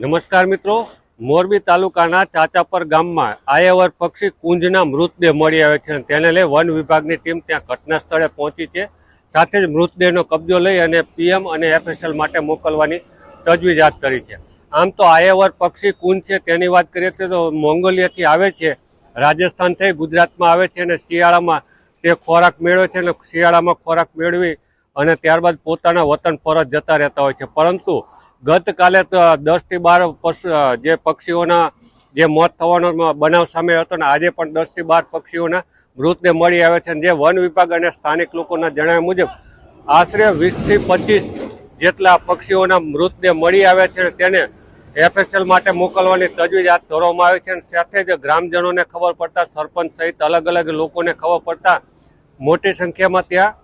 નમસ્કાર મિત્રો. મોરબી તાલુકાના ચાચાપર ગામમાં આયવર પક્ષી કુંજના મૃતદેહ મળી આવે છે તેને લઈ વન વિભાગની ટીમ ત્યાં ઘટના સ્થળે પહોંચી છે. સાથે જ મૃતદેહનો કબજો લઈ અને પીએમ અને એફએસએલ માટે મોકલવાની તજવીજ હાથ કરી છે. આમ તો આયવર પક્ષી કુંજ છે તેની વાત કરીએ તો મોંગોલિયાથી આવે છે, રાજસ્થાન થઈ ગુજરાતમાં આવે છે અને શિયાળામાં તે ખોરાક મેળવે છે અને શિયાળામાં ખોરાક મેળવી અને ત્યારબાદ પોતાના વતન પરત જતા રહેતા હોય છે. પરંતુ ગતકાલે દસથી બાર જે પક્ષીઓના જે મોત થવાનો બનાવ સામે હતો ને આજે પણ દસથી બાર પક્ષીઓના મૃતદેહ મળી આવે છે જે વન વિભાગ અને સ્થાનિક લોકોના જણાવ્યા મુજબ આશરે વીસથી પચીસ જેટલા પક્ષીઓના મૃતદેહ મળી આવે છે તેને એફએસએલ માટે મોકલવાની તજવીજ હાથ ધરવામાં આવી છે અને સાથે જ ગ્રામજનોને ખબર પડતા, સરપંચ સહિત અલગ અલગ લોકોને ખબર પડતા મોટી સંખ્યામાં ત્યાં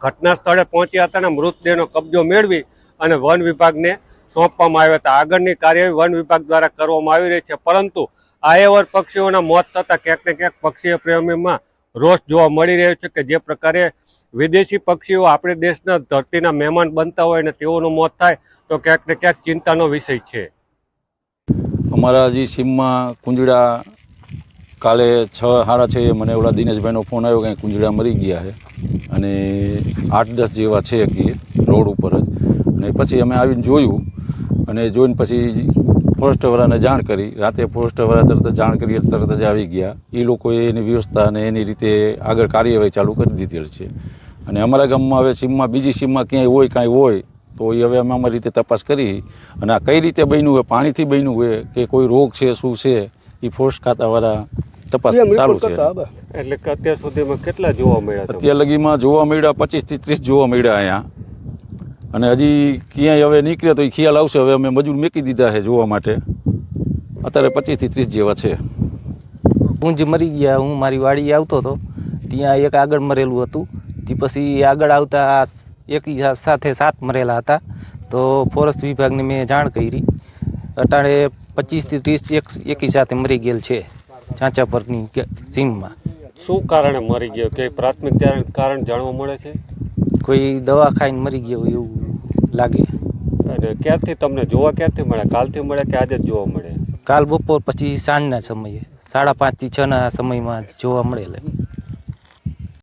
ઘટના સ્થળે પહોંચ્યા હતા અને મૃતદેહનો કબજો મેળવી અને વન વિભાગને સોંપવામાં આવ્યા હતા. આગળની કાર્યવાહી વન વિભાગ દ્વારા કરવામાં આવી રહી છે. પરંતુ આયવર પક્ષીઓના મોત થતાં ક્યાંક ને ક્યાંક પક્ષીય પ્રેમીમાં રોષ જોવા મળી રહ્યો છે કે જે પ્રકારે વિદેશી પક્ષીઓ આપણે દેશના ધરતીના મહેમાન બનતા હોય અને તેઓનું મોત થાય તો ક્યાંક ને ક્યાંક ચિંતાનો વિષય છે. અમારા જે સીમમાં કુંજડા કાલે છ, સાડા છે મને ઓલા દિનેશભાઈનો ફોન આવ્યો કે કુંજડા મરી ગયા છે. અને આઠ દસ જેવા છે કે રોડ ઉપર જ. અને પછી અમે આવીને જોયું અને જોઈને પછી ફોરેસ્ટવાળાને જાણ કરી. રાતે ફોરેસ્ટવાળા તરત જ જાણ કરી તરત જ આવી ગયા. એ લોકોએ એની વ્યવસ્થા અને એની રીતે આગળ કાર્યવાહી ચાલુ કરી દીધેલ છે. અને અમારા ગામમાં હવે સીમમાં બીજી સીમમાં ક્યાંય હોય કાંઈ હોય તો એ હવે અમે અમારી રીતે તપાસ કરી અને આ કઈ રીતે બન્યું હોય પાણીથી બન્યું હોય કે કોઈ રોગ છે શું છે એ ફોરેસ્ટ ખાતાવાળા તપાસ ચાલુ છે. એટલે અત્યાર સુધીમાં કેટલા જોવા મળ્યા? અત્યાર લગીમાં જોવા મળ્યા પચીસથી ત્રીસ જોવા મળ્યા અહીંયા. અને હજી ક્યાંય હવે નીકળે તો એ ખ્યાલ આવશે. હવે અમે મજૂર મેકી દીધા છે જોવા માટે. અત્યારે પચીસથી ત્રીસ જેવા છે. હું જ મરી ગયા હું મારી વાડી આવતો હતો ત્યાં એક આગળ મરેલું હતું. તે પછી આગળ આવતા એકી સાથે સાત મરેલા હતા. તો ફોરેસ્ટ વિભાગને મેં જાણ કરી. અટાણે પચીસથી ત્રીસ એક એકી સાથે મરી ગયેલ છે ચાંચા પરની કે- સીમમાં. શું કારણે મરી ગયો? કે પ્રાથમિક કારણ જાણવા મળે છે? કોઈ દવા ખાઈને મરી ગયો એવું લાગે? અને ક્યારથી તમને જોવા ક્યારથી મળે કાલથી મળે કે આજે જ જોવા મળે કાલ બપોર પછી સાંજના સમયે સાડા પાંચથી છના સમયમાં જોવા મળેલા.